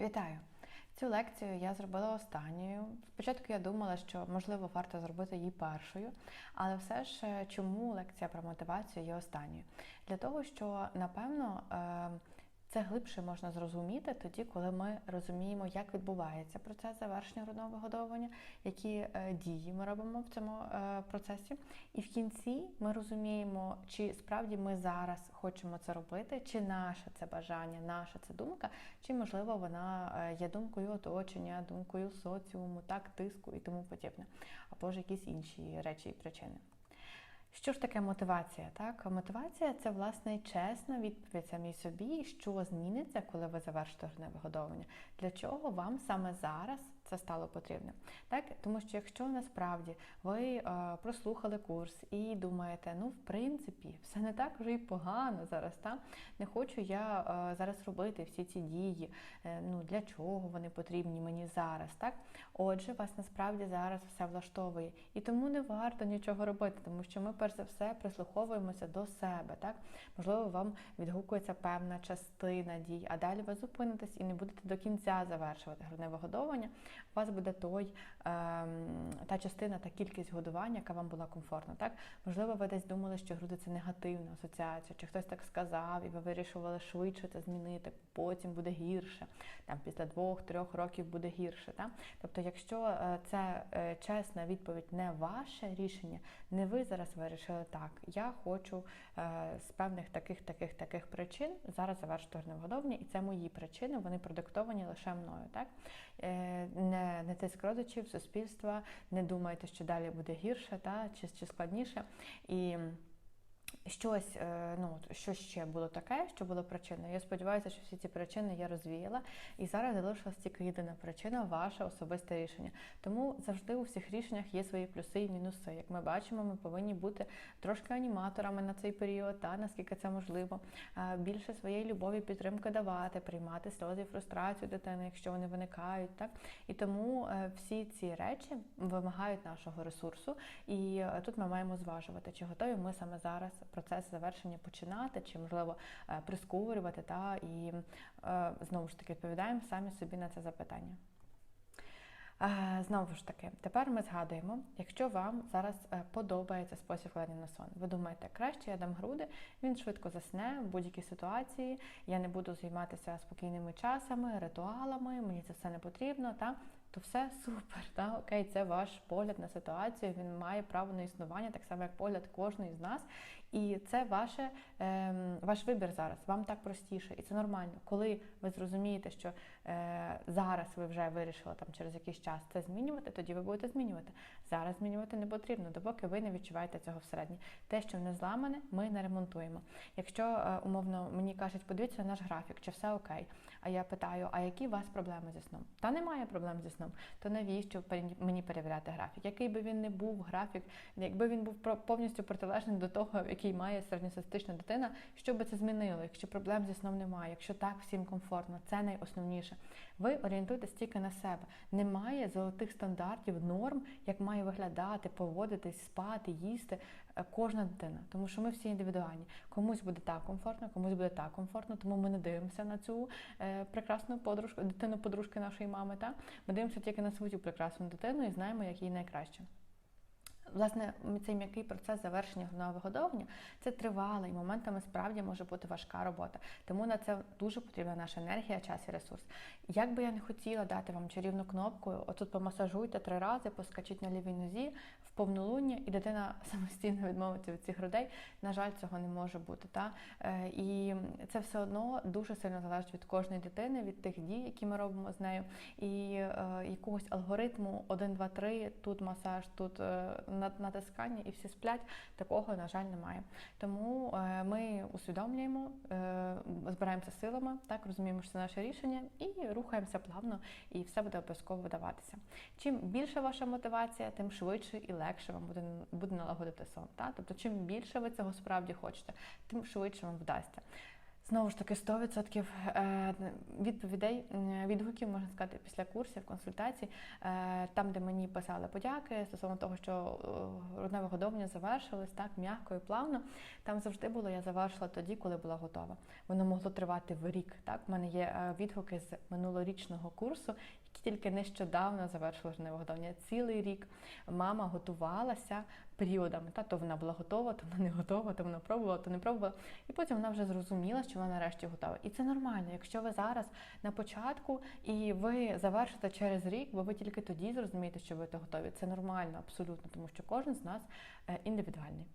Вітаю! Цю лекцію я зробила останньою. Спочатку я думала, що можливо варто зробити її першою, але все ж е, чому лекція про мотивацію є останньою? Для того, що напевно е, це глибше можна зрозуміти тоді, коли ми розуміємо, як відбувається процес завершення грудного вигодовування, які е, дії ми робимо в цьому е, процесі. І в кінці ми розуміємо, чи справді ми зараз хочемо це робити, чи наше це бажання, наша це думка, чи можливо вона е, є думкою оточення, думкою соціуму, так, тиску і тому подібне, або ж якісь інші речі і причини. Що ж таке мотивація? Так, мотивація це власне чесна відповідь самій собі, що зміниться, коли ви завершите вигодовування. Для чого вам саме зараз це стало потрібним? Так, тому що якщо насправді ви е, прослухали курс і думаєте, ну в принципі, все не так вже й погано зараз. Та не хочу я е, зараз робити всі ці дії. Е, ну для чого вони потрібні мені зараз? Так, отже, вас насправді зараз все влаштовує, і тому не варто нічого робити, тому що ми перш за все прислуховуємося до себе. Так, можливо, вам відгукується певна частина дій, а далі ви зупинитесь і не будете до кінця завершувати грудне вигодовування. У вас буде той ем, та частина, та кількість годування, яка вам була комфортна. Так, можливо, ви десь думали, що груди це негативна асоціація, чи хтось так сказав, і ви вирішували швидше це змінити. Потім буде гірше. Там після двох-трьох років буде гірше. Так? Тобто, якщо е, це е, чесна відповідь, не ваше рішення, не ви зараз вирішили так. Я хочу е, з певних таких, таких, таких причин зараз завершити годовні, і це мої причини, вони продиктовані лише мною. Так? Не не тиск родичів, суспільства, не думайте, що далі буде гірше, та, чи, чи складніше. І Щось, е, ну що ще було таке, що було причиною. Я сподіваюся, що всі ці причини я розвіяла, і зараз залишилась тільки єдина причина ваше особисте рішення. Тому завжди у всіх рішеннях є свої плюси і мінуси. Як ми бачимо, ми повинні бути трошки аніматорами на цей період, та наскільки це можливо. Більше своєї любові, підтримки давати, приймати сльози і фрустрацію дитини, якщо вони виникають. Так і тому е, всі ці речі вимагають нашого ресурсу, і е, тут ми маємо зважувати, чи готові ми саме зараз процес завершення починати, чи можливо е, прискорювати, та і е, знову ж таки відповідаємо самі собі на це запитання. Е, знову ж таки, тепер ми згадуємо, якщо вам зараз подобається спосіб вкладення на сон, ви думаєте, краще я дам груди, він швидко засне в будь-якій ситуації, я не буду займатися спокійними часами, ритуалами, мені це все не потрібно. Та? то все супер. Та? Окей, це ваш погляд на ситуацію, він має право на існування, так само, як погляд кожної з нас. І це ваше, е, ваш вибір зараз, вам так простіше, і це нормально. Коли ви зрозумієте, що е, зараз ви вже вирішили там через якийсь час це змінювати, тоді ви будете змінювати. Зараз змінювати не потрібно, допоки ви не відчуваєте цього всередині. Те, що не зламане, ми не ремонтуємо. Якщо е, умовно мені кажуть, подивіться на наш графік, чи все окей. А я питаю, а які у вас проблеми зі сном? Та немає проблем зі сном. То навіщо мені перевіряти графік? Який би він не був графік, якби він був повністю протилежний до того, який має середньостатистична дитина, що би це змінило, якщо проблем зі сном немає, якщо так всім комфортно, це найосновніше. Ви орієнтуєтесь тільки на себе. Немає золотих стандартів, норм, як має виглядати, поводитись, спати, їсти е, кожна дитина, тому що ми всі індивідуальні. Комусь буде так комфортно, комусь буде так комфортно, тому ми не дивимося на цю е, прекрасну подружку, дитину подружки нашої мами. Та? Ми дивимося тільки на свою прекрасну дитину і знаємо, як їй найкраще. Власне, цей м'який процес завершення грудного вигодовування це тривалий, моментами справді може бути важка робота. Тому на це дуже потрібна наша енергія, час і ресурс. Як би я не хотіла дати вам чарівну кнопку, отут помасажуйте три рази, поскачіть на лівій нозі в повнолуння, і дитина самостійно відмовиться від цих грудей. На жаль, цього не може бути. Та? Е, і це все одно дуже сильно залежить від кожної дитини, від тих дій, які ми робимо з нею, і е, якогось алгоритму 1, 2, 3, тут масаж, тут. Натискання і всі сплять, такого, на жаль, немає. Тому е, ми усвідомлюємо, е, збираємося силами, так розуміємо, що це наше рішення, і рухаємося плавно, і все буде обов'язково видаватися. Чим більша ваша мотивація, тим швидше і легше вам буде буде налагодити сон. Так? Тобто, чим більше ви цього справді хочете, тим швидше вам вдасться. Знову ж таки, 100% е, відповідей, відгуків, можна сказати, після курсів, консультацій, е, там, де мені писали подяки стосовно того, що е, грудне вигодовування завершилось так м'яко і плавно. Там завжди було, я завершила тоді, коли була готова. Воно могло тривати в рік. Так, У мене є е, відгуки з минулорічного курсу, тільки нещодавно завершили грудне вигодовування. Цілий рік мама готувалася періодами. Та то вона була готова, то вона не готова, то вона пробувала, то не пробувала. І потім вона вже зрозуміла, що вона нарешті готова. І це нормально. Якщо ви зараз на початку і ви завершите через рік, бо ви тільки тоді зрозумієте, що ви готові. Це нормально, абсолютно, тому що кожен з нас е, індивідуальний.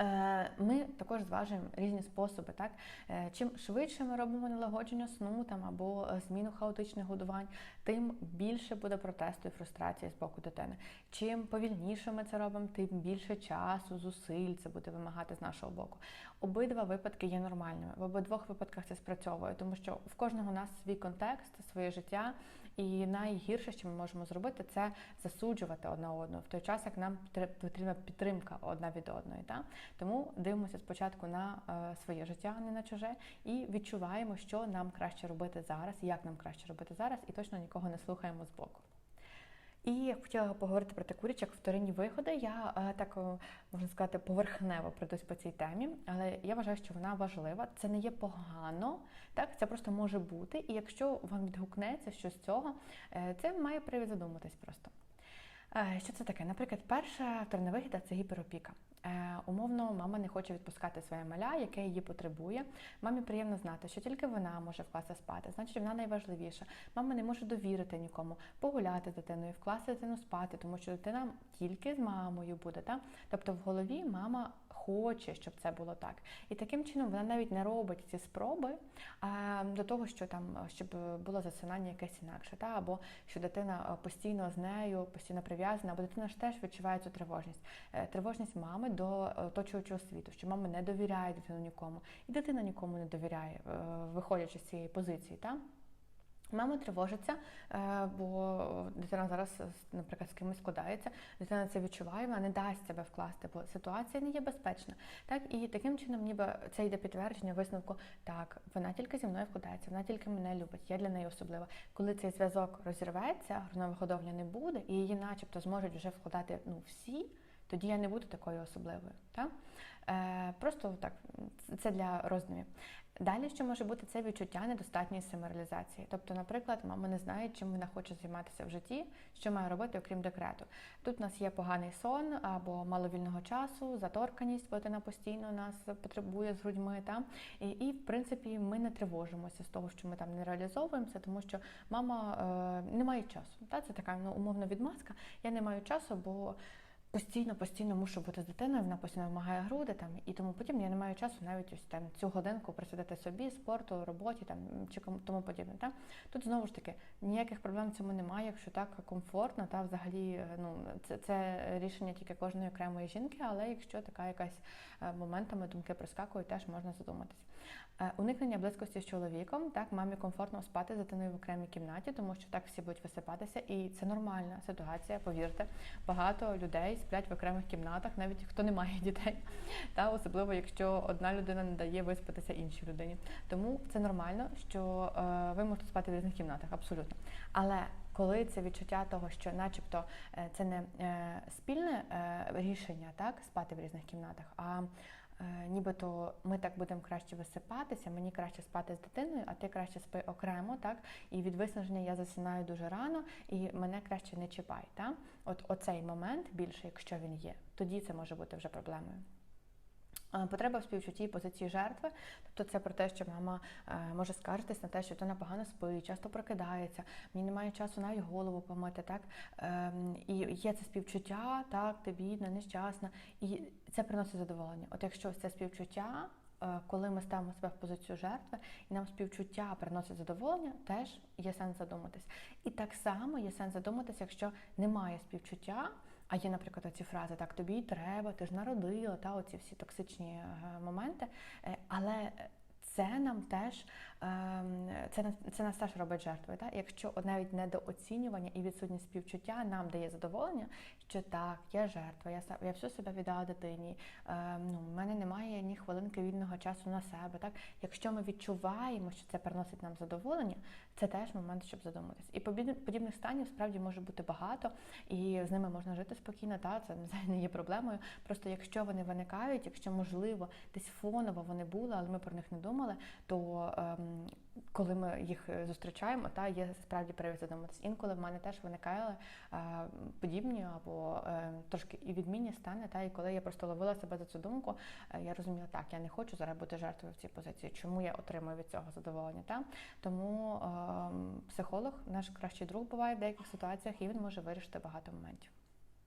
Е, ми також зважуємо різні способи. Так? Е, чим швидше ми робимо налагодження сну там, або е, зміну хаотичних годувань, тим більше буде протесту і фрустрації з боку дитини. Чим повільніше ми це робимо, тим більше часу, зусиль це буде вимагати з нашого боку. Обидва випадки є нормальними. В обидвох випадках це спрацьовує, тому що в кожного у нас свій контекст, своє життя. І найгірше, що ми можемо зробити, це засуджувати одна одну в той час, як нам потрібна підтримка одна від одної. Та? Тому дивимося спочатку на е, своє життя, а не на чуже, і відчуваємо, що нам краще робити зараз, як нам краще робити зараз, і точно нікого не слухаємо з боку. І я хотіла поговорити про те як вторинні виходи. Я е, так е, можна сказати поверхнево пройдусь по цій темі, але я вважаю, що вона важлива. Це не є погано, так це просто може бути. І якщо вам відгукнеться щось з цього, е, це має привід задуматись просто. Що це таке? Наприклад, перша вторинна вигіда це гіперопіка. Е, умовно, мама не хоче відпускати своє маля, яке її потребує. Мамі приємно знати, що тільки вона може вкласти спати, значить вона найважливіша. Мама не може довірити нікому, погуляти з дитиною, вкласти дитину спати, тому що дитина тільки з мамою буде. Так? Тобто в голові мама хоче, щоб це було так. І таким чином вона навіть не робить ці спроби а, до того, що там щоб було засинання якесь інакше, та або що дитина постійно з нею, постійно прив'язана, або дитина ж теж відчуває цю тривожність. Е, тривожність мами до е, оточуючого світу, що мама не довіряє дитину нікому, і дитина нікому не довіряє, е, виходячи з цієї позиції. Та? Мама тривожиться, е, бо дитина зараз, наприклад, з кимось складається, дитина це відчуває, вона не дасть себе вкласти, бо ситуація не є безпечна. Так і таким чином, ніби це йде підтвердження висновку. Так, вона тільки зі мною вкладається, вона тільки мене любить, я для неї особлива. Коли цей зв'язок розірветься, грудна виходовля не буде, і її, начебто, зможуть вже вкладати ну всі. Тоді я не буду такою особливою. Так? Е, Просто так, це для роздумів. Далі, що може бути, це відчуття недостатньої самореалізації. Тобто, наприклад, мама не знає, чим вона хоче займатися в житті, що має робити, окрім декрету. Тут у нас є поганий сон або мало вільного часу, заторканість, бо вона постійно нас потребує з грудьми. Та? І, і, в принципі, ми не тривожимося з того, що ми там не реалізовуємося, тому що мама е, не має часу. Та? Це така ну, умовна відмазка. Я не маю часу, бо постійно, постійно мушу бути з дитиною, вона постійно вимагає груди там і тому подібне. Я не маю часу навіть ось там цю годинку присвятити собі, спорту, роботі там чи тому подібне. Та? Тут знову ж таки ніяких проблем в цьому немає, якщо так комфортно, та взагалі ну це це рішення тільки кожної окремої жінки, але якщо така якась е, моментами думки проскакують, теж можна задуматись. Е, уникнення близькості з чоловіком, так мамі комфортно спати з дитиною в окремій кімнаті, тому що так всі будуть висипатися, і це нормальна ситуація. Повірте, багато людей сплять в окремих кімнатах, навіть хто не має дітей, та особливо якщо одна людина не дає виспатися іншій людині. Тому це нормально, що е, ви можете спати в різних кімнатах, абсолютно. Але коли це відчуття того, що, начебто, е, це не спільне рішення, так спати в різних кімнатах, а нібито ми так будемо краще висипатися, мені краще спати з дитиною, а ти краще спи окремо, так? І від виснаження я засинаю дуже рано, і мене краще не чіпай. Так? От оцей момент більше, якщо він є, тоді це може бути вже проблемою. Е, потреба в співчутті позиції жертви, тобто це про те, що мама е, може скаржитись на те, що вона погано спить, часто прокидається, мені немає часу навіть голову помити, так ем, і є це співчуття, так, ти бідна, нещасна, і це приносить задоволення. От якщо це співчуття, е, коли ми ставимо себе в позицію жертви, і нам співчуття приносить задоволення, теж є сенс задуматись. І так само є сенс задуматись, якщо немає співчуття. А є, наприклад, оці фрази так, тобі треба, ти ж народила, та оці всі токсичні е, моменти. Е, але це нам теж ем, це це нас теж робить жертвою. Якщо навіть недооцінювання і відсутність співчуття нам дає задоволення, що так, я жертва, я я всю себе віддала дитині. Ем, ну, в мене немає ні хвилинки вільного часу на себе. Так, якщо ми відчуваємо, що це приносить нам задоволення, це теж момент, щоб задуматись. І подібних станів справді може бути багато, і з ними можна жити спокійно. Та це не є проблемою. Просто якщо вони виникають, якщо можливо десь фоново вони були, але ми про них не думали, то ем, коли ми їх е, зустрічаємо, та є справді привід задуматись. Інколи в мене теж виникали е, подібні або е, трошки і відмінні стани. Та і коли я просто ловила себе за цю думку, е, я розуміла, так я не хочу зараз бути жертвою в цій позиції. Чому я отримую від цього задоволення? Та тому ем, психолог, наш кращий друг буває в деяких ситуаціях, і він може вирішити багато моментів.